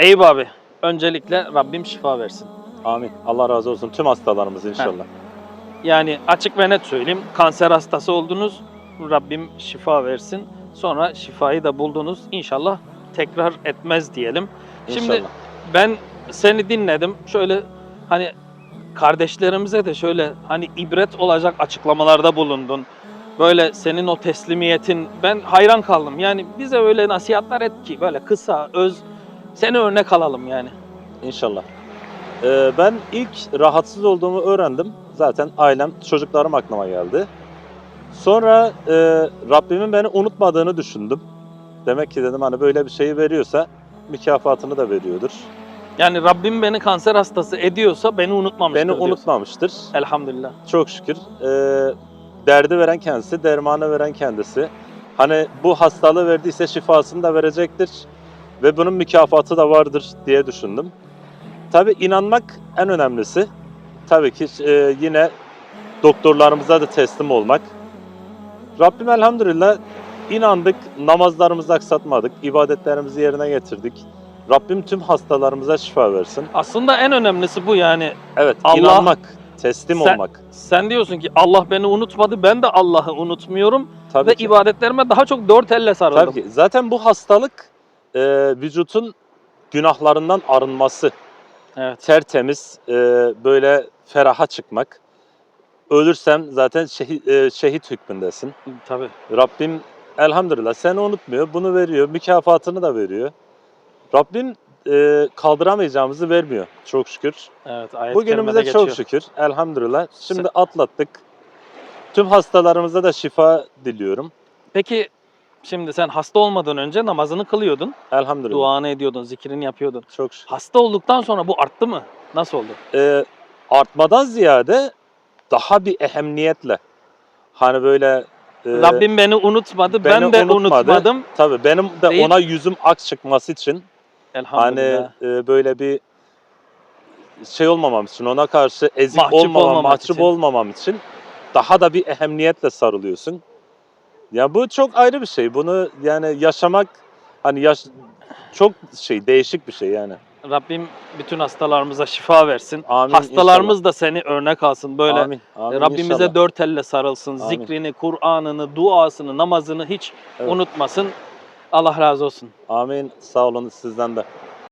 Eyüp abi, öncelikle Rabbim şifa versin. Amin. Allah razı olsun tüm hastalarımız inşallah. Yani açık ve net söyleyeyim, kanser hastası oldunuz, Rabbim şifa versin. Sonra şifayı da buldunuz, İnşallah tekrar etmez diyelim. İnşallah. Şimdi ben seni dinledim, şöyle hani kardeşlerimize de şöyle hani ibret olacak açıklamalarda bulundun. Böyle senin o teslimiyetin, ben hayran kaldım. Yani bize öyle nasihatler et ki böyle kısa, öz, seni örnek alalım yani. İnşallah. Ee, ben ilk rahatsız olduğumu öğrendim. Zaten ailem, çocuklarım aklıma geldi. Sonra e, Rabbimin beni unutmadığını düşündüm. Demek ki dedim hani böyle bir şeyi veriyorsa mükafatını da veriyordur. Yani Rabbim beni kanser hastası ediyorsa beni unutmamıştır Beni diyorsun. unutmamıştır. Elhamdülillah. Çok şükür. Ee, derdi veren kendisi, dermanı veren kendisi. Hani bu hastalığı verdiyse şifasını da verecektir. Ve bunun mükafatı da vardır diye düşündüm. Tabi inanmak en önemlisi. Tabii ki e, yine doktorlarımıza da teslim olmak. Rabbim elhamdülillah inandık, namazlarımızı aksatmadık, ibadetlerimizi yerine getirdik. Rabbim tüm hastalarımıza şifa versin. Aslında en önemlisi bu yani. Evet, Allah- inanmak, teslim Sen- olmak. Sen diyorsun ki Allah beni unutmadı, ben de Allah'ı unutmuyorum Tabii ve ki. ibadetlerime daha çok dört elle sarıldım. Tabii ki. Zaten bu hastalık e, vücutun günahlarından arınması, Evet. tertemiz, e, böyle feraha çıkmak. Ölürsem zaten şehit, e, şehit hükmündesin. Tabii. Rabbim elhamdülillah seni unutmuyor, bunu veriyor, mükafatını da veriyor. Rabbim e, kaldıramayacağımızı vermiyor çok şükür. Evet, ayet Bugünümüze çok şükür elhamdülillah. Şimdi atlattık. Tüm hastalarımıza da şifa diliyorum. Peki şimdi sen hasta olmadan önce namazını kılıyordun, Elhamdülillah. duanı ediyordun, zikrini yapıyordun. Çok şükür. Hasta olduktan sonra bu arttı mı? Nasıl oldu? e, artmadan ziyade daha bir ehemmiyetle hani böyle e, Rabbim beni unutmadı, ben beni de unutmadı. unutmadım. tabii benim de Değil. ona yüzüm ak çıkması için hani Elhamdülillah. e, böyle bir şey olmamam için ona karşı ezik Mahcup olmamam, olmamak mahcup için. olmamam için daha da bir ehemmiyetle sarılıyorsun. Ya bu çok ayrı bir şey. Bunu yani yaşamak hani yaş çok şey değişik bir şey yani. Rabbim bütün hastalarımıza şifa versin. Amin Hastalarımız da seni örnek alsın. Böyle inşallah. Amin. Amin Rabbimize inşallah. dört elle sarılsın. Amin. Zikrini, Kur'an'ını, duasını, namazını hiç Evet. unutmasın. Allah razı olsun. Amin. Sağ olun sizden de.